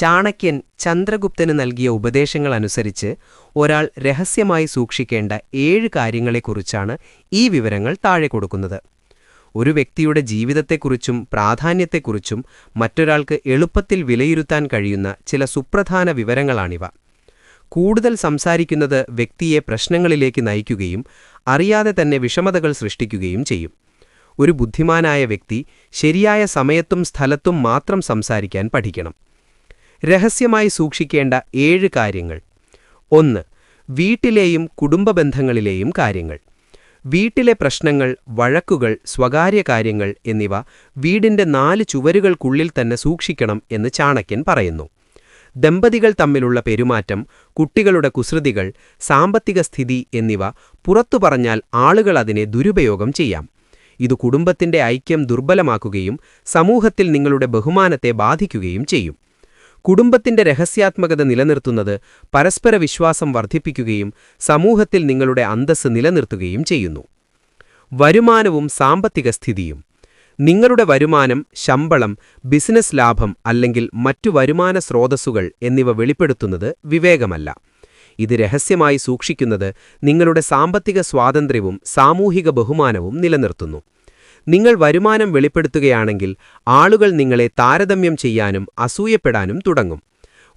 ചാണക്യൻ ചന്ദ്രഗുപ്തന് നൽകിയ ഉപദേശങ്ങൾ അനുസരിച്ച് ഒരാൾ രഹസ്യമായി സൂക്ഷിക്കേണ്ട ഏഴ് കാര്യങ്ങളെക്കുറിച്ചാണ് ഈ വിവരങ്ങൾ താഴെ കൊടുക്കുന്നത്. ഒരു വ്യക്തിയുടെ ജീവിതത്തെക്കുറിച്ചും പ്രാധാന്യത്തെക്കുറിച്ചും മറ്റൊരാൾക്ക് എളുപ്പത്തിൽ വിലയിരുത്താൻ കഴിയുന്ന ചില സുപ്രധാന വിവരങ്ങളാണിവ. കൂടുതൽ സംസാരിക്കുന്നത് വ്യക്തിയെ പ്രശ്നങ്ങളിലേക്ക് നയിക്കുകയും അറിയാതെ തന്നെ വിഷമതകൾ സൃഷ്ടിക്കുകയും ചെയ്യും. ഒരു ബുദ്ധിമാനായ വ്യക്തി ശരിയായ സമയത്തും സ്ഥലത്തും മാത്രം സംസാരിക്കാൻ പഠിക്കണം. രഹസ്യമായി സൂക്ഷിക്കേണ്ട ഏഴ് കാര്യങ്ങൾ. ഒന്ന് വീട്ടിലെയും കുടുംബ ബന്ധങ്ങളിലെയും കാര്യങ്ങൾ. വീട്ടിലെ പ്രശ്നങ്ങൾ വഴക്കുകൾ സ്വകാര്യ കാര്യങ്ങൾ എന്നിവ വീടിന്റെ നാല് ചുവരുകൾക്കുള്ളിൽ തന്നെ സൂക്ഷിക്കണം എന്ന് ചാണക്യൻ പറയുന്നു. ദമ്പതികൾ തമ്മിലുള്ള പെരുമാറ്റം കുട്ടികളുടെ കുസൃതികൾ സാമ്പത്തിക സ്ഥിതി എന്നിവ പുറത്തു പറഞ്ഞാൽ ആളുകൾ അതിനെ ദുരുപയോഗം ചെയ്യാം. ഇത് കുടുംബത്തിന്റെ ഐക്യം ദുർബലമാക്കുകയും സമൂഹത്തിൽ നിങ്ങളുടെ ബഹുമാനത്തെ ബാധിക്കുകയും ചെയ്യും. കുടുംബത്തിന്റെ രഹസ്യാത്മകത നിലനിർത്തുന്നത് പരസ്പര വിശ്വാസം വർദ്ധിപ്പിക്കുകയും സമൂഹത്തിൽ നിങ്ങളുടെ അന്തസ്സ് നിലനിർത്തുകയും ചെയ്യുന്നു. വരുമാനവും സാമ്പത്തിക സ്ഥിതിയും. നിങ്ങളുടെ വരുമാനം ശമ്പളം ബിസിനസ് ലാഭം അല്ലെങ്കിൽ മറ്റു വരുമാന സ്രോതസ്സുകൾ എന്നിവ വെളിപ്പെടുത്തുന്നത് വിവേകമല്ല. ഇത് രഹസ്യമായി സൂക്ഷിക്കുന്നത് നിങ്ങളുടെ സാമ്പത്തിക സ്വാതന്ത്ര്യവും സാമൂഹിക ബഹുമാനവും നിലനിർത്തുന്നു. നിങ്ങൾ വരുമാനം വെളിപ്പെടുത്തുകയാണെങ്കിൽ ആളുകൾ നിങ്ങളെ താരതമ്യം ചെയ്യാനും അസൂയപ്പെടാനും തുടങ്ങും.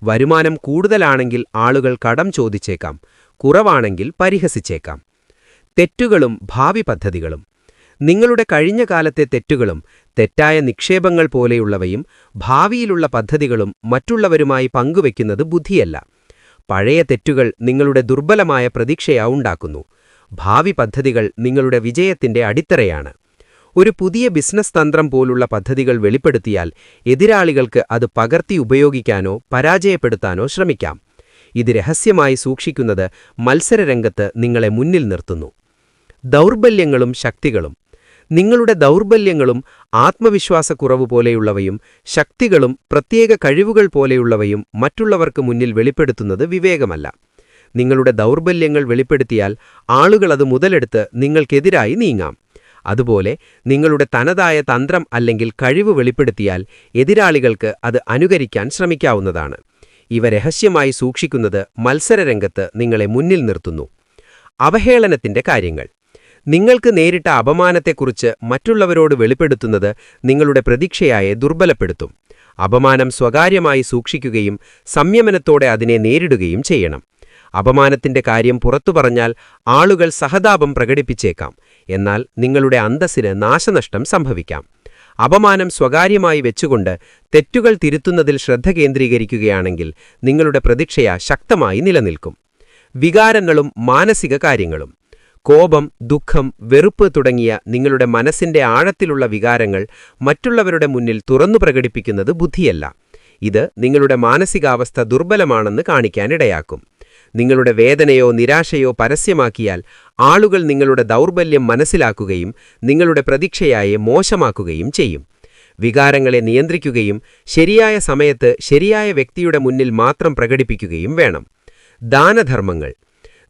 വരുമാനം കൂടുതലാണെങ്കിൽ ആളുകൾ കടം ചോദിച്ചേക്കാം കുറവാണെങ്കിൽ പരിഹസിച്ചേക്കാം. തെറ്റുകളും ഭാവി പദ്ധതികളും. നിങ്ങളുടെ കഴിഞ്ഞ കാലത്തെ തെറ്റുകളും തെറ്റായ നിക്ഷേപങ്ങൾ പോലെയുള്ളവയും ഭാവിയിലുള്ള പദ്ധതികളും മറ്റുള്ളവരുമായി പങ്കുവെക്കുന്നത് ബുദ്ധിയല്ല. പഴയ തെറ്റുകൾ നിങ്ങളുടെ ദുർബലമായ പ്രതീക്ഷയാ ഉണ്ടാക്കുന്നു. ഭാവി പദ്ധതികൾ നിങ്ങളുടെ വിജയത്തിന്റെ അടിത്തറയാണ്. ഒരു പുതിയ ബിസിനസ് തന്ത്രം പോലുള്ള പദ്ധതികൾ വെളിപ്പെടുത്തിയാൽ എതിരാളികൾക്ക് അത് പകർത്തി ഉപയോഗിക്കാനോ പരാജയപ്പെടുത്താനോ ശ്രമിക്കാം. ഇത് രഹസ്യമായി സൂക്ഷിക്കുന്നത് മത്സരരംഗത്ത് നിങ്ങളെ മുന്നിൽ നിർത്തുന്നു. ദൗർബല്യങ്ങളും ശക്തികളും. നിങ്ങളുടെ ദൗർബല്യങ്ങളും ആത്മവിശ്വാസക്കുറവ് പോലെയുള്ളവയും ശക്തികളും പ്രത്യേക കഴിവുകൾ പോലെയുള്ളവയും മറ്റുള്ളവർക്ക് മുന്നിൽ വെളിപ്പെടുത്തുന്നത് വിവേകമല്ല. നിങ്ങളുടെ ദൗർബല്യങ്ങൾ വെളിപ്പെടുത്തിയാൽ ആളുകൾ അത് മുതലെടുത്ത് നിങ്ങൾക്കെതിരായി നീങ്ങാം. അതുപോലെ നിങ്ങളുടെ തനതായ തന്ത്രം അല്ലെങ്കിൽ കഴിവ് വെളിപ്പെടുത്തിയാൽ എതിരാളികൾക്ക് അത് അനുകരിക്കാൻ ശ്രമിക്കാവുന്നതാണ്. ഇവ രഹസ്യമായി സൂക്ഷിക്കുന്നത് മത്സരരംഗത്ത് നിങ്ങളെ മുന്നിൽ നിർത്തുന്നു. അവഹേളനത്തിന്റെ കാര്യങ്ങൾ. നിങ്ങൾക്ക് നേരിട്ട അപമാനത്തെക്കുറിച്ച് മറ്റുള്ളവരോട് വെളിപ്പെടുത്തുന്നത് നിങ്ങളുടെ പ്രതീക്ഷയായെ ദുർബലപ്പെടുത്തും. അപമാനം സ്വകാര്യമായി സൂക്ഷിക്കുകയും സംയമനത്തോടെ അതിനെ നേരിടുകയും ചെയ്യണം. അപമാനത്തിന്റെ കാര്യം പുറത്തു പറഞ്ഞാൽ ആളുകൾ സഹതാപം പ്രകടിപ്പിച്ചേക്കാം. എന്നാൽ നിങ്ങളുടെ അന്തസ്സിന് നാശനഷ്ടം സംഭവിക്കാം. അപമാനം സ്വകാര്യമായി വെച്ചുകൊണ്ട് തെറ്റുകൾ തിരുത്തുന്നതിൽ ശ്രദ്ധ കേന്ദ്രീകരിക്കുകയാണെങ്കിൽ നിങ്ങളുടെ പ്രതീക്ഷയ ശക്തമായി നിലനിൽക്കും. വികാരങ്ങളും മാനസിക കാര്യങ്ങളും. കോപം ദുഃഖം വെറുപ്പ് തുടങ്ങിയ നിങ്ങളുടെ മനസ്സിന്റെ ആഴത്തിലുള്ള വികാരങ്ങൾ മറ്റുള്ളവരുടെ മുന്നിൽ തുറന്നു പ്രകടിപ്പിക്കുന്നത് ബുദ്ധിയല്ല. ഇത് നിങ്ങളുടെ മാനസികാവസ്ഥ ദുർബലമാണെന്ന് കാണിക്കാനിടയാക്കും നിങ്ങളുടെ വേദനയോ നിരാശയോ പരസ്യമാക്കിയാൽ ആളുകൾ നിങ്ങളുടെ ദൗർബല്യം മനസ്സിലാക്കുകയും നിങ്ങളുടെ പ്രതീക്ഷയായെ മോശമാക്കുകയും ചെയ്യും. വികാരങ്ങളെ നിയന്ത്രിക്കുകയും ശരിയായ സമയത്ത് ശരിയായ വ്യക്തിയുടെ മുന്നിൽ മാത്രം പ്രകടിപ്പിക്കുകയും വേണം. ദാനധർമ്മങ്ങൾ.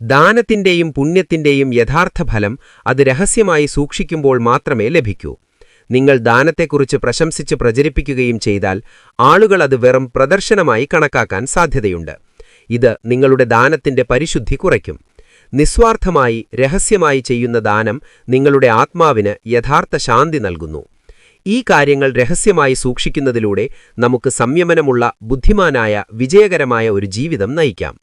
ദാനത്തിന്റെയും പുണ്യത്തിന്റെയും യഥാർത്ഥ ഫലം അത് രഹസ്യമായി സൂക്ഷിക്കുമ്പോൾ മാത്രമേ ലഭിക്കൂ. നിങ്ങൾ ദാനത്തെക്കുറിച്ച് പ്രശംസിച്ച് പ്രചരിപ്പിക്കുകയും ചെയ്താൽ ആളുകൾ അത് വെറും പ്രദർശനമായി കണക്കാക്കാൻ സാധ്യതയുണ്ട്. ഇത് നിങ്ങളുടെ ദാനത്തിന്റെ പരിശുദ്ധി കുറയ്ക്കും. നിസ്വാർത്ഥമായി രഹസ്യമായി ചെയ്യുന്ന ദാനം നിങ്ങളുടെ ആത്മാവിന് യഥാർത്ഥ ശാന്തി നൽകുന്നു. ഈ കാര്യങ്ങൾ രഹസ്യമായി സൂക്ഷിക്കുന്നതിലൂടെ നമുക്ക് സംയമനമുള്ള ബുദ്ധിമാനായ വിജയകരമായ ഒരു ജീവിതം നയിക്കാം.